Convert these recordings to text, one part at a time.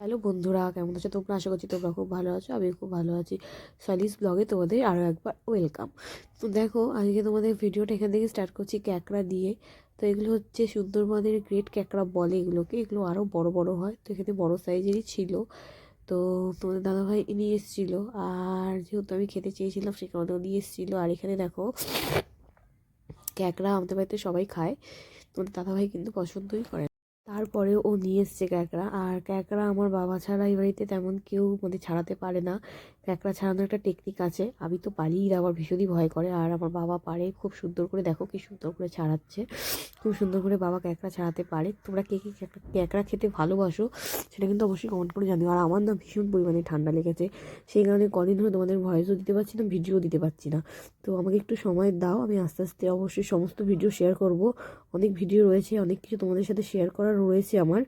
Hello বন্ধুরা, কেমন আছো তোমরা? আশা করছি তোমরা খুব ভালো আছো আমি খুব ভালো আছি। সালিস ব্লগে তোমাদের আরও একবার ওয়েলকাম তো দেখো, আজকে তোমাদের ভিডিওটা এখান থেকে স্টার্ট করছি ক্যাকড়া দিয়ে। তো এগুলো হচ্ছে সুন্দরবনের গ্রেট ক্যাকড়া বলে এগুলোকে। এগুলো আরও বড় বড় হয়, তো এখানে বড় সাইজেরই ছিল। তো তোমাদের দাদাভাই নিয়ে এসেছিল, আর যেহেতু আমি খেতে চেয়েছিলাম সে কারণেও নিয়ে এসেছিল। আর এখানে দেখো, ক্যাকড়া আমাদের বাড়িতে সবাই খায়, তোমাদের দাদাভাই কিন্তু পছন্দই করে। তারপরে ও নিয়ে এসছে ক্যাঁকড়া। আর ক্যাকড়া আমার বাবা ছাড়া এই বাড়িতে তেমন কেউ মানে ছাড়াতে পারে না। ক্যাকড়া ছাড়ানোর একটা টেকনিক আছে। আমি তো পারি না আমার ভীষণই ভয় করে। আর আমার বাবা পারে খুব সুন্দর করে। দেখো কি সুন্দর করে ছাড়াচ্ছে। খুব সুন্দর করে বাবা ক্যাঁকড়া ছাড়াতে পারে। তোমরা কে কে ক্যাকড়া ক্যাকড়া খেতে ভালোবাসো, সেটা কিন্তু অবশ্যই কমেন্ট করে জানিও। আর আমার না ভীষণ পরিমাণে ঠান্ডা লেগেছে। সেই কারণে কদিন ধরে তোমাদের ভয়েসও দিতে পারছি না ভিডিও দিতে পারছি না। তো আমাকে একটু সময় দাও, আমি আস্তে আস্তে অবশ্যই সমস্ত ভিডিও শেয়ার করব। অনেক ভিডিও রয়েছে, অনেক কিছু তোমাদের সাথে শেয়ার করা রয়েছে আমার।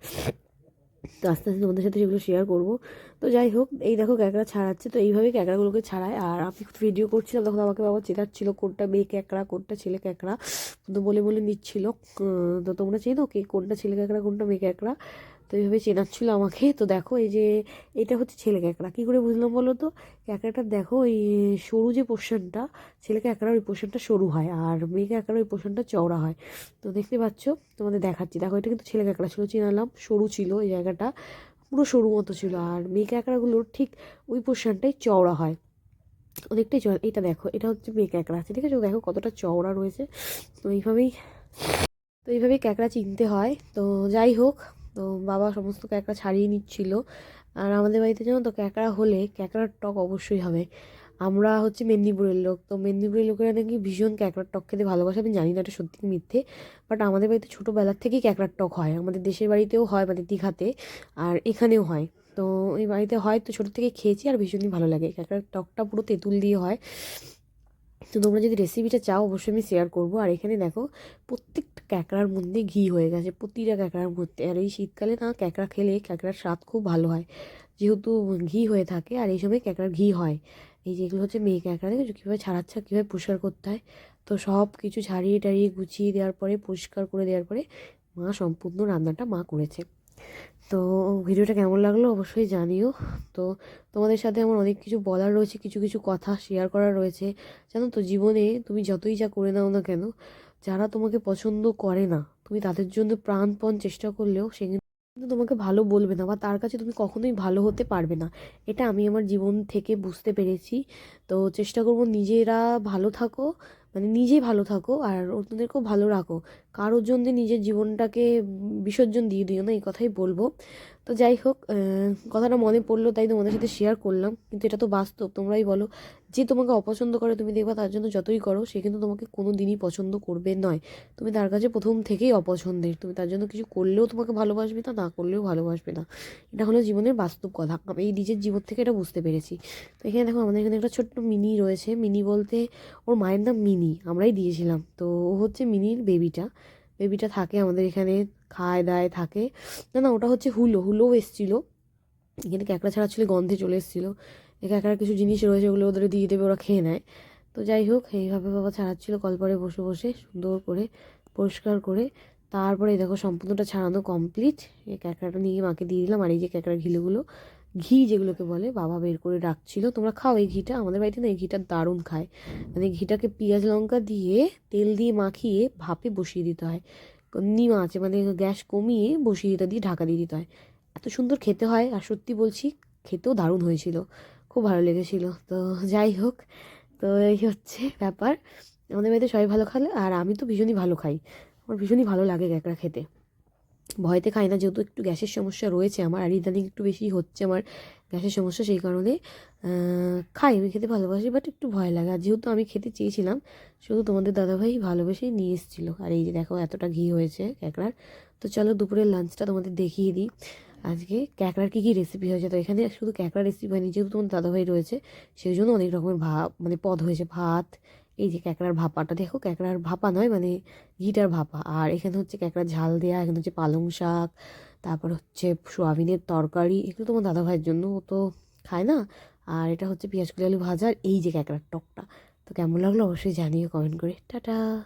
তো আস্তে আস্তে তোমাদের সাথে সেগুলো শেয়ার করব। তো যাই হোক, এই দেখো ক্যাঁকড়া ছাড়াচ্ছে, তো এইভাবেই ক্যাঁকড়াগুলোকে ছাড়ায়। আর আমি ভিডিও করছিলাম, তখন আমাকে বাবা চেতাচ্ছিল কোনটা মেয়ে ক্যাঁকড়া, কোনটা ছেলে ক্যাঁকড়া? তো বলে বলে নিচ্ছিল তো তোমরা চেয়ে চেনো কে, কোনটা ছেলে ক্যাঁকড়া, কোনটা মেয়ে ক্যাকড়া? তো এইভাবে চেনাচ্ছিল আমাকে। তো দেখো এই যে, এটা হচ্ছে ছেলে ক্যাঁকড়া। কী করে বুঝলাম বলো তো? ক্যাকড়াটা দেখো এই সরু যে পোর্শনটা ছেলে ক্যাকড়ার ওই পোর্শনটা সরু হয় আর মেয়ে ক্যাকড়ার ওই পোর্শনটা চওড়া হয়। তো দেখতে পাচ্ছ, তোমাদের দেখাচ্ছি। দেখো, এটা কিন্তু ছেলে ক্যাঁকড়া ছিল, চেনালাম। সরু ছিল এই জায়গাটা, পুরো সরু মতো ছিল। আর মেয়ে ক্যাঁকড়াগুলোর ঠিক ওই পোর্শনটাই চওড়া হয়। অনেকটাই চওড়া। এটা দেখো, এটা হচ্ছে মেয়ে ক্যাঁকড়া আছে। ঠিক আছে? দেখো কতটা চওড়া রয়েছে। তো এইভাবেই তো এইভাবেই ক্যাঁকড়া চিনতে হয়। তো যাই হোক তো বাবা সমস্ত ক্যাঁকড়া ছাড়িয়ে নিচ্ছিল। আর আমাদের বাড়িতে জানো তো ক্যাঁকড়া হলে ক্যাকড়ার টক অবশ্যই হবে। আমরা হচ্ছে মেদিনীপুরের লোক, তো মেদিনীপুরের লোকেরা নাকি ভীষণ ক্যাকড়ার টক খেতে ভালোবাসে। আমি জানি না এটা সত্যি মিথ্যে বাট আমাদের বাড়িতে ছোটোবেলার থেকেই ক্যাকড়ার টক হয়। আমাদের দেশের বাড়িতেও হয় মানে দীঘাতে, আর এখানেও হয়। তো এই বাড়িতে হয় তো ছোটো থেকে খেয়েছি আর ভীষণই ভালো লাগে। ক্যাকড়ার টকটা পুরো তেঁতুল দিয়ে হয়। তো তোমরা যদি রেসিপিটা চাও, অবশ্যই আমি শেয়ার করব। আর এখানে দেখো, প্রত্যেকটা ক্যাঁকড়ার মধ্যে ঘি হয়ে গেছে, প্রতিটা ক্যাকড়ার মধ্যে। আর এই শীতকালে না, ক্যাঁকড়া খেলে ক্যাকড়ার স্বাদ খুব ভালো হয়। যেহেতু ঘি হয়ে থাকে, আর এই সময় ক্যাঁকড়ার ঘি হয়। এই যেগুলো হচ্ছে মেয়ে ক্যাঁকড়া, দেখেছ? কীভাবে ছাড়াচ্ছে কীভাবে পরিষ্কার করতে হয়? তো সব কিছু ছাড়িয়ে টাড়িয়ে গুছিয়ে দেওয়ার পরে, পরিষ্কার করে দেওয়ার পরে, মা সম্পূর্ণ রান্নাটা মা করেছে। তো ভিডিওটা কেমন লাগল অবশ্যই জানিও। তো তোমাদের সাথে আমার অনেক কিছু বলার রয়েছে, কিছু কিছু কথা শেয়ার করার রয়েছে। জানো তো, জীবনে তুমি যতই যা করে নাও না কেন, যারা তোমাকে পছন্দ করে না, তুমি তাদের জন্য প্রাণপণ চেষ্টা করলেও সে কিন্তু তোমাকে ভালো বলবে না বা তার কাছে তুমি কখনোই ভালো হতে পারবে না। এটা আমি আমার জীবন থেকে বুঝতে পেরেছি। তো চেষ্টা করব নিজেরা ভালো থাকো মানে নিজেই ভালো থাকো আর অন্যদেরকেও ভালো রাখো। কারোর জন্য নিজের জীবনটাকে বিসর্জন দিয়ে দিও না, এই কথাই বলব। তো যাই হোক কথাটা মনে পড়ল, তাই তোমাদের সাথে শেয়ার করলাম। কিন্তু এটা তো বাস্তব, তোমরাই বলো। যে তোমাকে অপছন্দ করে তুমি দেখবা তার জন্য যতই করো, সে কিন্তু তোমাকে কোনো দিনই পছন্দ করবে নয়। তুমি তার কাছে প্রথম থেকেই অপছন্দের। তুমি তার জন্য কিছু করলেও তোমাকে ভালোবাসবে না না করলেও ভালোবাসবে না। এটা হলো জীবনের বাস্তব কথা। আমি এই নিজের জীবন থেকে এটা বুঝতে পেরেছি। তো এখানে দেখো, আমাদের এখানে একটা ছোট্ট মিনি রয়েছে। মিনি বলতে ওর মায়ের নাম মিনি। আমরাই দিয়েছিলাম। তো ও হচ্ছে মিনির বেবিটা বেবিটা থাকে আমাদের এখানে, খায়, দায়, থাকে। না না, ওটা হচ্ছে হুলো। হুলোও এসেছিল। এখানে ক্যাঁকড়া ছাড়া ছিল গন্ধে চলে এসেছিল। ক্যাকড়ার কিছু জিনিস রয়েছে, ওগুলো ওদের দিয়ে দেবে, ওরা খেয়ে নেয়। তো যাই হোক, এইভাবে বাবা ছাড়াচ্ছিল, কলপারে বসে বসে, সুন্দর করে, পরিষ্কার করে। তারপরে দেখো, সম্পূর্ণটা ছাড়ানো কমপ্লিট এই ক্যাঁকড়াটা নিয়ে মাকে দিয়ে দিলাম, আর এই যে ক্যাকড়ার ঘিলুগুলো ঘি যেগুলোকে বলে, বাবা বের করে রাখছিল। তোমরা খাও এই ঘিটা, আমাদের বাড়িতে না এই ঘিটা দারুণ খায়। মানে ঘিটাকে পেঁয়াজ লঙ্কা দিয়ে তেল দিয়ে মাখিয়ে ভাপে বসিয়ে দিতে হয়। নিমা আছে মানে গ্যাস কমিয়ে বসিয়ে দিতে দিয়ে ঢাকা দিয়ে দিতে হয়। এত সুন্দর খেতে হয় আর সত্যি বলছি, খেতেও দারুণ হয়েছিল। খুব ভালো লেগেছিল। তো যাই হোক, তো এই হচ্ছে ব্যাপার। আমাদের বাড়িতে সবাই ভালো খালে আর আমি তো ভীষণই ভালো খাই। আমার ভীষণই ভালো লাগে ক্যাকড়া খেতে। ভয়তে খাই না, যেহেতু একটু গ্যাসের সমস্যা রয়েছে আমার, আর ইদানিং একটু বেশি হচ্ছে আমার গ্যাসের সমস্যা, সেই কারণে খাই, আমি খেতে ভালোবাসি বাট একটু ভয় লাগে। আর যেহেতু আমি খেতে চেয়েছিলাম শুধু তোমাদের দাদাভাই ভালোবেসেই নিয়ে এসেছিল। আর এই যে দেখো, এতটা ঘি হয়েছে ক্যাঁকড়ার। তো চলো দুপুরের লাঞ্চটা তোমাদের দেখিয়ে দিই। আজকে ক্যাঁকড়ার কী কী রেসিপি হয়েছে? তো এখানে শুধু ক্যাকড়া রেসিপি হয়নি, যেহেতু তোমাদের দাদাভাই রয়েছে, সেই জন্য অনেক রকমের ভাত মানে পদ হয়েছে। ভাত এই যে ক্যাকড়ার ভাপাটা, দেখো ক্যাঁকড়ার ভাপা নয় মানে ঘিটার ভাপা। আর এখানে হচ্ছে ক্যাঁকড়া ঝাল দেওয়া এখানে হচ্ছে পালং শাক, তারপর হচ্ছে সোয়াবিনের তরকারি, এগুলো তোমার দাদাভাইয়ের জন্য ও তো খায় না। আর এটা হচ্ছে পেঁয়াজ কুলি আলু ভাজার এই যে ক্যাকড়ার টকটা। তো কেমন লাগল অবশ্যই জানিও কমেন্ট করে। টাটা!